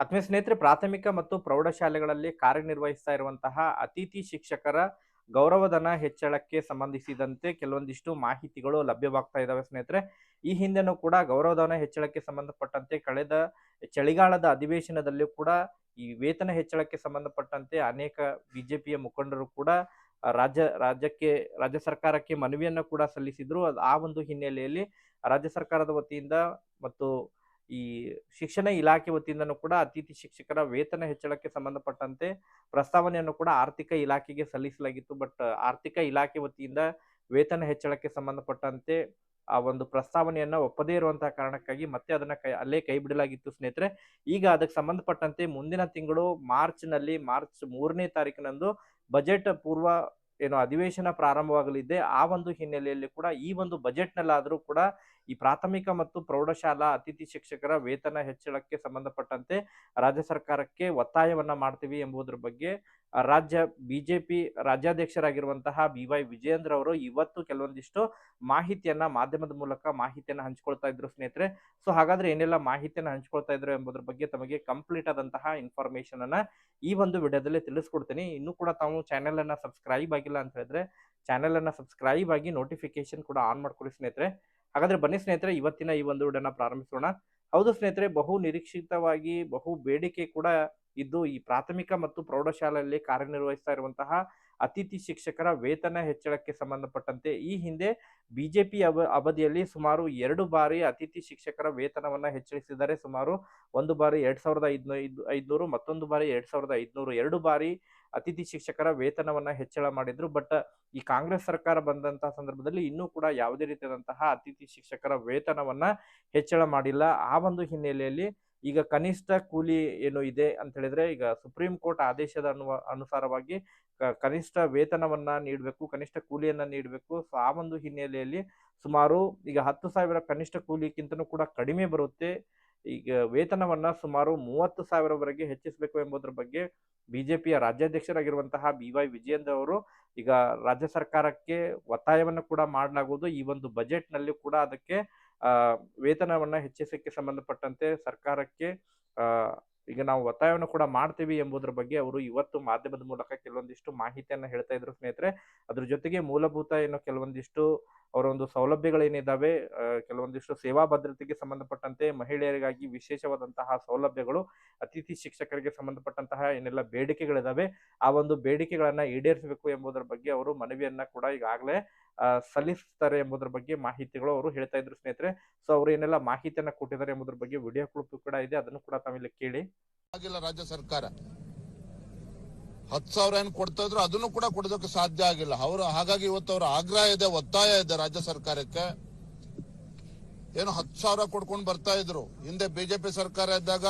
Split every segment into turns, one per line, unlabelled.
ಆತ್ಮೀಯ ಸ್ನೇಹಿತರೆ, ಪ್ರಾಥಮಿಕ ಮತ್ತು ಪ್ರೌಢಶಾಲೆಗಳಲ್ಲಿ ಕಾರ್ಯನಿರ್ವಹಿಸ್ತಾ ಇರುವಂತಹ ಅತಿಥಿ ಶಿಕ್ಷಕರ ಗೌರವಧನ ಹೆಚ್ಚಳಕ್ಕೆ ಸಂಬಂಧಿಸಿದಂತೆ ಕೆಲವೊಂದಿಷ್ಟು ಮಾಹಿತಿಗಳು ಲಭ್ಯವಾಗ್ತಾ ಇದ್ದಾವೆ ಸ್ನೇಹಿತರೆ. ಈ ಹಿಂದೆನೂ ಕೂಡ ಗೌರವಧನ ಹೆಚ್ಚಳಕ್ಕೆ ಸಂಬಂಧಪಟ್ಟಂತೆ ಕಳೆದ ಚಳಿಗಾಲದ ಅಧಿವೇಶನದಲ್ಲಿ ಕೂಡ ಈ ವೇತನ ಹೆಚ್ಚಳಕ್ಕೆ ಸಂಬಂಧಪಟ್ಟಂತೆ ಅನೇಕ ಬಿಜೆಪಿಯ ಮುಖಂಡರು ಕೂಡ ರಾಜ್ಯ, ರಾಜ್ಯಕ್ಕೆ, ರಾಜ್ಯ ಸರ್ಕಾರಕ್ಕೆ ಮನವಿಯನ್ನು ಕೂಡ ಸಲ್ಲಿಸಿದ್ರು. ಆ ಒಂದು ಹಿನ್ನೆಲೆಯಲ್ಲಿ ರಾಜ್ಯ ಸರ್ಕಾರದ ವತಿಯಿಂದ ಮತ್ತು ಈ ಶಿಕ್ಷಣ ಇಲಾಖೆ ವತಿಯಿಂದನೂ ಕೂಡ ಅತಿಥಿ ಶಿಕ್ಷಕರ ವೇತನ ಹೆಚ್ಚಳಕ್ಕೆ ಸಂಬಂಧಪಟ್ಟಂತೆ ಪ್ರಸ್ತಾವನೆಯನ್ನು ಕೂಡ ಆರ್ಥಿಕ ಇಲಾಖೆಗೆ ಸಲ್ಲಿಸಲಾಗಿತ್ತು. ಬಟ್ ಆರ್ಥಿಕ ಇಲಾಖೆ ವತಿಯಿಂದ ವೇತನ ಹೆಚ್ಚಳಕ್ಕೆ ಸಂಬಂಧಪಟ್ಟಂತೆ ಆ ಒಂದು ಪ್ರಸ್ತಾವನೆಯನ್ನ ಒಪ್ಪದೇ ಇರುವಂತಹ ಕಾರಣಕ್ಕಾಗಿ ಮತ್ತೆ ಅದನ್ನ ಕೈ, ಅಲ್ಲೇ ಕೈ ಬಿಡಲಾಗಿತ್ತು ಸ್ನೇಹಿತರೆ. ಈಗ ಅದಕ್ಕೆ ಸಂಬಂಧಪಟ್ಟಂತೆ ಮುಂದಿನ ತಿಂಗಳು ಮಾರ್ಚ್ನಲ್ಲಿ ಮಾರ್ಚ್ ಮೂರನೇ ತಾರೀಕಿನಂದು ಬಜೆಟ್ ಪೂರ್ವ ಏನು ಅಧಿವೇಶನ ಪ್ರಾರಂಭವಾಗಲಿದೆ. ಆ ಒಂದು ಹಿನ್ನೆಲೆಯಲ್ಲಿ ಕೂಡ ಈ ಒಂದು ಬಜೆಟ್ನಲ್ಲಾದರೂ ಕೂಡ ಈ ಪ್ರಾಥಮಿಕ ಮತ್ತು ಪ್ರೌಢಶಾಲಾ ಅತಿಥಿ ಶಿಕ್ಷಕರ ವೇತನ ಹೆಚ್ಚಳಕ್ಕೆ ಸಂಬಂಧಪಟ್ಟಂತೆ ರಾಜ್ಯ ಸರ್ಕಾರಕ್ಕೆ ಒತ್ತಾಯವನ್ನ ಮಾಡ್ತೀವಿ ಎಂಬುದರ ಬಗ್ಗೆ ರಾಜ್ಯ ಬಿಜೆಪಿ ರಾಜ್ಯಾಧ್ಯಕ್ಷರಾಗಿರುವಂತಹ ಬಿ ವೈ ವಿಜಯೇಂದ್ರ ಅವರು ಇವತ್ತು ಕೆಲವೊಂದಿಷ್ಟು ಮಾಹಿತಿಯನ್ನ ಮಾಧ್ಯಮದ ಮೂಲಕ ಮಾಹಿತಿಯನ್ನ ಹಂಚ್ಕೊಳ್ತಾ ಇದ್ರು ಸ್ನೇಹಿತರೆ. ಸೊ, ಹಾಗಾದ್ರೆ ಏನೆಲ್ಲ ಮಾಹಿತಿಯನ್ನ ಹಂಚ್ಕೊಳ್ತಾ ಇದ್ರು ಎಂಬುದರ ಬಗ್ಗೆ ತಮಗೆ ಕಂಪ್ಲೀಟ್ ಆದಂತಹ ಇನ್ಫಾರ್ಮೇಶನ್ ಅನ್ನ ಈ ಒಂದು ವಿಡಿಯೋದಲ್ಲಿ ತಿಳಿಸ್ಕೊಡ್ತೀನಿ. ಇನ್ನೂ ಕೂಡ ತಾವು ಚಾನೆಲ್ ಅನ್ನ ಸಬ್ಸ್ಕ್ರೈಬ್ ಆಗಿಲ್ಲ ಅಂತ ಹೇಳಿದ್ರೆ ಚಾನೆಲ್ ಅನ್ನ ಸಬ್ಸ್ಕ್ರೈಬ್ ಆಗಿ ನೋಟಿಫಿಕೇಶನ್ ಕೂಡ ಆನ್ ಮಾಡ್ಕೊಳ್ಳಿ ಸ್ನೇಹಿತರೆ. ಹಾಗಾದ್ರೆ ಬನ್ನಿ ಸ್ನೇಹಿತರೆ, ಇವತ್ತಿನ ಈ ಒಂದು ವಿಡಿಯೋನ ಪ್ರಾರಂಭಿಸೋಣ. ಹೌದು ಸ್ನೇಹಿತರೆ, ಬಹು ನಿರೀಕ್ಷಿತವಾಗಿ, ಬಹು ಬೇಡಿಕೆ ಕೂಡ ಇದ್ದು ಈ ಪ್ರಾಥಮಿಕ ಮತ್ತು ಪ್ರೌಢಶಾಲೆಯಲ್ಲಿ ಕಾರ್ಯನಿರ್ವಹಿಸ್ತಾ ಇರುವಂತಹ ಅತಿಥಿ ಶಿಕ್ಷಕರ ವೇತನ ಹೆಚ್ಚಳಕ್ಕೆ ಸಂಬಂಧಪಟ್ಟಂತೆ ಈ ಹಿಂದೆ ಬಿಜೆಪಿ ಅವ, ಅವಧಿಯಲ್ಲಿ ಸುಮಾರು ಎರಡು ಬಾರಿ ಅತಿಥಿ ಶಿಕ್ಷಕರ ವೇತನವನ್ನ ಹೆಚ್ಚಿಸಿದ್ದಾರೆ ಸುಮಾರು ಒಂದು ಬಾರಿ ಎರಡ್ ಸಾವಿರದ ಐದ್ನೂ ಐದ್ನೂರು, ಮತ್ತೊಂದು ಬಾರಿ ಎರಡ್ ಸಾವಿರದ ಐದ್ನೂರು, ಎರಡು ಬಾರಿ ಅತಿಥಿ ಶಿಕ್ಷಕರ ವೇತನವನ್ನ ಹೆಚ್ಚಳ ಮಾಡಿದ್ರು. ಬಟ್, ಈ ಕಾಂಗ್ರೆಸ್ ಸರ್ಕಾರ ಬಂದಂತಹ ಸಂದರ್ಭದಲ್ಲಿ ಇನ್ನೂ ಕೂಡ ಯಾವುದೇ ರೀತಿಯಾದಂತಹ ಅತಿಥಿ ಶಿಕ್ಷಕರ ವೇತನವನ್ನ ಹೆಚ್ಚಳ ಮಾಡಿಲ್ಲ. ಆ ಒಂದು ಹಿನ್ನೆಲೆಯಲ್ಲಿ ಈಗ ಕನಿಷ್ಠ ಕೂಲಿ ಏನು ಇದೆ ಅಂತ ಹೇಳಿದ್ರೆ, ಈಗ ಸುಪ್ರೀಂ ಕೋರ್ಟ್ ಆದೇಶದ ಅನುವ, ಅನುಸಾರವಾಗಿ ಕನಿಷ್ಠ ವೇತನವನ್ನ ನೀಡಬೇಕು, ಕನಿಷ್ಠ ಕೂಲಿಯನ್ನ ನೀಡಬೇಕು. ಸೊ ಆ ಒಂದು ಹಿನ್ನೆಲೆಯಲ್ಲಿ ಸುಮಾರು ಈಗ ಹತ್ತು ಸಾವಿರ ಕನಿಷ್ಠ ಕೂಲಿಗಿಂತನೂ ಕೂಡ ಕಡಿಮೆ ಬರುತ್ತೆ. ಈಗ ವೇತನವನ್ನ ಸುಮಾರು ಮೂವತ್ತು ಸಾವಿರವರೆಗೆ ಹೆಚ್ಚಿಸಬೇಕು ಎಂಬುದರ ಬಗ್ಗೆ ಬಿಜೆಪಿಯ ರಾಜ್ಯಾಧ್ಯಕ್ಷರಾಗಿರುವಂತಹ ಬಿ ವೈ ವಿಜಯೇಂದ್ರ ಅವರು ಈಗ ರಾಜ್ಯ ಸರ್ಕಾರಕ್ಕೆ ಒತ್ತಾಯವನ್ನು ಕೂಡ ಮಾಡಲಾಗುವುದು. ಈ ಒಂದು ಬಜೆಟ್ನಲ್ಲಿ ಕೂಡ ಅದಕ್ಕೆ ವೇತನವನ್ನ ಹೆಚ್ಚಿಸಕ್ಕೆ ಸಂಬಂಧಪಟ್ಟಂತೆ ಸರ್ಕಾರಕ್ಕೆ ಈಗ ನಾವು ಒತ್ತಾಯವನ್ನು ಕೂಡ ಮಾಡ್ತೀವಿ ಎಂಬುದರ ಬಗ್ಗೆ ಅವರು ಇವತ್ತು ಮಾಧ್ಯಮದ ಮೂಲಕ ಕೆಲವೊಂದಿಷ್ಟು ಮಾಹಿತಿಯನ್ನು ಹೇಳ್ತಾ ಇದ್ರು ಸ್ನೇಹಿತರೆ. ಅದ್ರ ಜೊತೆಗೆ ಮೂಲಭೂತ ಏನು ಕೆಲವೊಂದಿಷ್ಟು ಅವರ ಒಂದು ಸೌಲಭ್ಯಗಳೇನಿದಾವೆ ಆ, ಕೆಲವೊಂದಿಷ್ಟು ಸೇವಾ ಭದ್ರತೆಗೆ ಸಂಬಂಧಪಟ್ಟಂತೆ ಮಹಿಳೆಯರಿಗಾಗಿ ವಿಶೇಷವಾದಂತಹ ಸೌಲಭ್ಯಗಳು ಅತಿಥಿ ಶಿಕ್ಷಕರಿಗೆ ಸಂಬಂಧಪಟ್ಟಂತಹ ಏನೆಲ್ಲ ಬೇಡಿಕೆಗಳಿದ್ದಾವೆ ಆ ಒಂದು ಬೇಡಿಕೆಗಳನ್ನ ಈಡೇರಿಸಬೇಕು ಎಂಬುದರ ಬಗ್ಗೆ ಅವರು ಮನವಿಯನ್ನ ಕೂಡ ಈಗಾಗಲೇ ಸಲ್ಲಿಸ್ತಾರೆ ಎಂಬುದರ ಬಗ್ಗೆ ಮಾಹಿತಿಗಳು ಅವರು ಹೇಳ್ತಾ ಇದ್ರು ಸ್ನೇಹಿತರೆ. ಸೊ ಅವರು ಏನೆಲ್ಲ ಮಾಹಿತಿಯನ್ನ ಕೊಟ್ಟಿದ್ದಾರೆ ಎಂಬುದರ ಬಗ್ಗೆ ವಿಡಿಯೋ ಕ್ಲಿಪ್ ಕೂಡ ಇದೆ ಅದನ್ನು ಕೂಡ ತಾವಿಲ್ಲಿ ಕೇಳಿ.
ರಾಜ್ಯ ಸರ್ಕಾರ. ಹತ್ತು ಸಾವಿರ ಏನು ಕೊಡ್ತಾ ಇದ್ರು ಅದನ್ನು ಕೂಡ ಕೊಡೋದಕ್ಕೆ ಸಾಧ್ಯ ಆಗಿಲ್ಲ. ಅವರು ಹಾಗಾಗಿ ಇವತ್ತು ಅವರ ಆಗ್ರಹ ಇದೆ, ಒತ್ತಾಯ ಇದೆ ರಾಜ್ಯ ಸರ್ಕಾರಕ್ಕೆ. ಏನು ಹತ್ತು ಸಾವಿರ ಕೊಡ್ಕೊಂಡು ಬರ್ತಾ ಇದ್ರು. ಹಿಂದೆ ಬಿಜೆಪಿ ಸರ್ಕಾರ ಇದ್ದಾಗ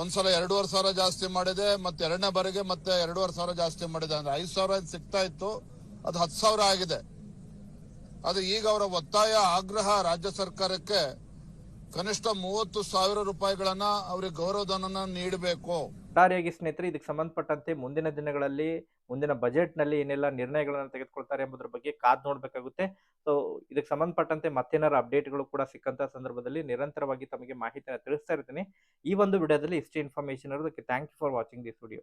ಒಂದ್ಸಲ ಎರಡೂವರೆ ಸಾವಿರ ಜಾಸ್ತಿ ಮಾಡಿದೆ, ಮತ್ತೆ ಎರಡನೇ ಬಾರಿಗೆ ಮತ್ತೆ ಎರಡೂವರೆ ಸಾವಿರ ಜಾಸ್ತಿ ಮಾಡಿದೆ ಅಂದ್ರೆ ಐದು ಸಾವಿರ ಸಿಗ್ತಾ ಇತ್ತು? ಅದು ಹತ್ತು ಸಾವಿರ ಆಗಿದೆ. ಅದು ಈಗ ಅವರ ಒತ್ತಾಯ, ಆಗ್ರಹ ರಾಜ್ಯ ಸರ್ಕಾರಕ್ಕೆ ಕನಿಷ್ಠ ಮೂವತ್ತು ಸಾವಿರ ರೂಪಾಯಿಗಳನ್ನ ಅವರಿಗೆ ಗೌರವಧನ ನೀಡಬೇಕು.
ಒಟ್ಟಾರೆಯಾಗಿ ಸ್ನೇಹಿತರೆ, ಇದಕ್ಕೆ ಸಂಬಂಧಪಟ್ಟಂತೆ ಮುಂದಿನ ದಿನಗಳಲ್ಲಿ, ಮುಂದಿನ ಬಜೆಟ್ನಲ್ಲಿ ಏನೆಲ್ಲ ನಿರ್ಣಯಗಳನ್ನು ತೆಗೆದುಕೊಳ್ತಾರೆ ಎಂಬುದರ ಬಗ್ಗೆ ಕಾದ್ ನೋಡ್ಬೇಕಾಗುತ್ತೆ. ಸೊ ಇದಕ್ಕೆ ಸಂಬಂಧಪಟ್ಟಂತೆ ಮತ್ತೇನಾರ ಅಪ್ಡೇಟ್ಗಳು ಕೂಡ ಸಿಕ್ಕಂತ ಸಂದರ್ಭದಲ್ಲಿ ನಿರಂತರವಾಗಿ ತಮಗೆ ಮಾಹಿತಿಯನ್ನು ತಿಳಿಸ್ತಾ ಇರ್ತೀನಿ. ಈ ಒಂದು ವಿಡಿಯೋದಲ್ಲಿ ಇಷ್ಟೇ ಇನ್ಫಾರ್ಮೇಶನ್ ಇರೋದಕ್ಕೆ thank you for watching this video